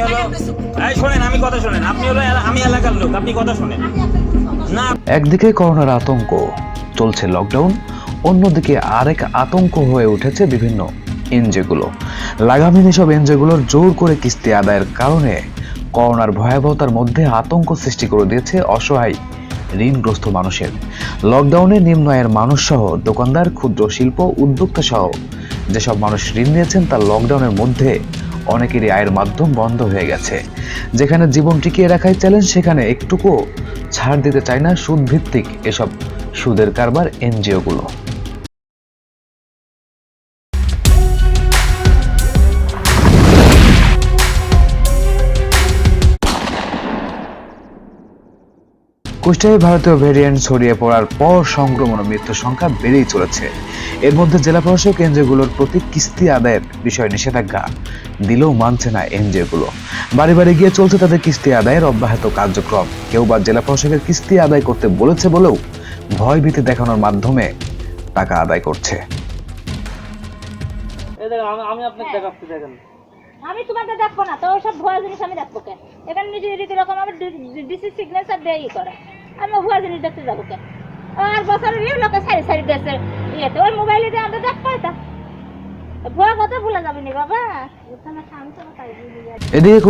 হলো এই শোনেন আমি কথা শোনেন। আপনি হলো আমি এলাকার লোক আপনি কথা শোনেন। না। একদিকে করোনার আতঙ্ক চলছে লকডাউন অন্যদিকে আরেক আতঙ্ক হয়ে উঠেছে বিভিন্ন এনজিওগুলো। লাগামহীন এসব এনজিওগুলোর জোর করে কিস্তি আদায়ের কারণে করোনার ভয়াবহতার মধ্যে আতঙ্ক সৃষ্টি করে দিয়েছে অসহায় ঋণগ্রস্ত মানুষের। লকডাউনে নিম্ন আয়ের মানুষ সহ দোকানদার ক্ষুদ্র শিল্প উদ্যোক্তা সহ যেসব মানুষ ঋণ নিয়েছেন তা লকডাউনের মধ্যে অনেকেরই আয়ের মাধ্যম বন্ধ হয়ে গেছে। যেখানে জীবন টিকিয়ে রাখাই চ্যালেঞ্জ, সেখানে একটুকু ছাড় দিতে চায় না সুদভিত্তিক এসব সুদের কারবার এনজিওগুলো। কুষ্টিয়ায় ভারতীয় ভেরিয়েন্ট ছড়িয়ে পড়ার পর সংক্রমণ ও মৃত্যুর সংখ্যা বেড়েই চলেছে। এর মধ্যে জেলা প্রশাসক এনজিওগুলোর প্রতি কিস্তি আদায়ের বিষয়ে নিষেধাজ্ঞা দিলেও মানছে না এনজিওগুলো। বাড়ি বাড়ি গিয়ে চলছে তাদের কিস্তি আদায়ের অব্যাহত কার্যক্রম। কেউ বা জেলা প্রশাসকের কিস্তি আদায় করতে বলেছে বলেও ভয় ভীতি দেখানোর মাধ্যমে টাকা আদায় করছে। আমি আমি আপনাকে দেখাচ্ছি দেখেন। আমি তোমাদের দেখব না তো ওসব ভুয়া জিনিস আমি দেখব কেন এখানে নিজে রীতি রকম আমার ডিসি সিগনেচার দিয়ে ই করে। আমি ভুয়া দেখতে যাব আর লোকে সারি সারি ইয়েতে, ওই মোবাইলে দিয়ে আমরা যাবে এদিকে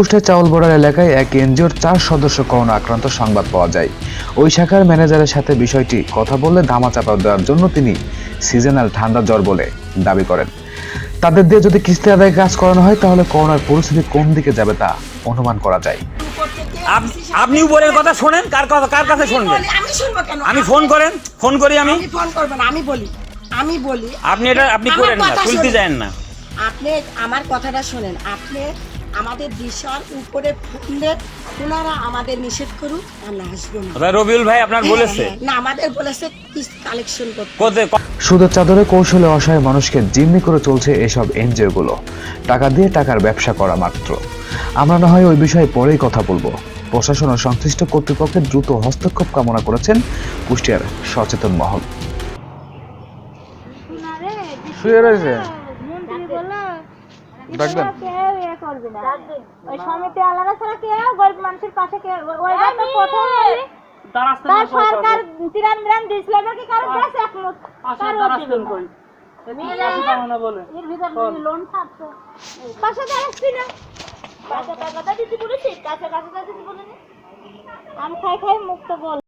এলাকায় এক এনজিওর চার সদস্য করোনা আক্রান্ত সংবাদ পাওয়া যায়। ওই শাখার ম্যানেজারের সাথে বিষয়টি কথা বললে ধামাচাপা দেওয়ার জন্য তিনি সিজনাল ঠান্ডা জ্বর বলে দাবি করেন। তাদের দিয়ে যদি কিস্তি আদায় কাজ করানো হয়, তাহলে করোনার পরিস্থিতি কোন দিকে যাবে তা অনুমান করা যায়। আপনি উপরের কথা শোনেন কার কথা কার কাছে শুনবেন? আমি শুনব কেন? আমি ফোন করেন ফোন করি আমি? ফোন করব না আমি বলি আমি বলি। আপনি এটা আপনি করেন না তুলতে যান না। আপনি আমার কথাটা শোনেন আপনি আমাদের দিশার উপরে ফুটলে ওনারা আমাদের নিষেধ করুক আমরা আসব না। রবিউল ভাই আপনার বলেছে? হ্যাঁ, না আমাদের বলেছে কালেকশন করতে। সুদের চাদরে কৌশলে অসহায় মানুষকে জিম্মি করে চলছে এসব এনজিওগুলো। টাকা দিয়ে টাকার ব্যবসা করা মাত্র। আমরা না হয় ওই বিষয়ে পরেই কথা বলব। প্রশাসন ও সংশ্লিষ্ট কর্তৃপক্ষের দ্রুত হস্তক্ষেপ কামনা করেছেন কুষ্টিয়ার সচেতন মহল। শুয়ে রয়েছে? ডাকবেন? কেউ ইয়ে করবে না। ওই সমিতি আলাদা ছাড়া কেউ গরিব মানুষের পাশে কেউ ওই তো প্রথম তার সরকার তিরান মিরান দিয়েছিল এবার কি কারও দেশ একমত? কারও দিবে কই একটু আমি খাই খাই মুক্ত বল।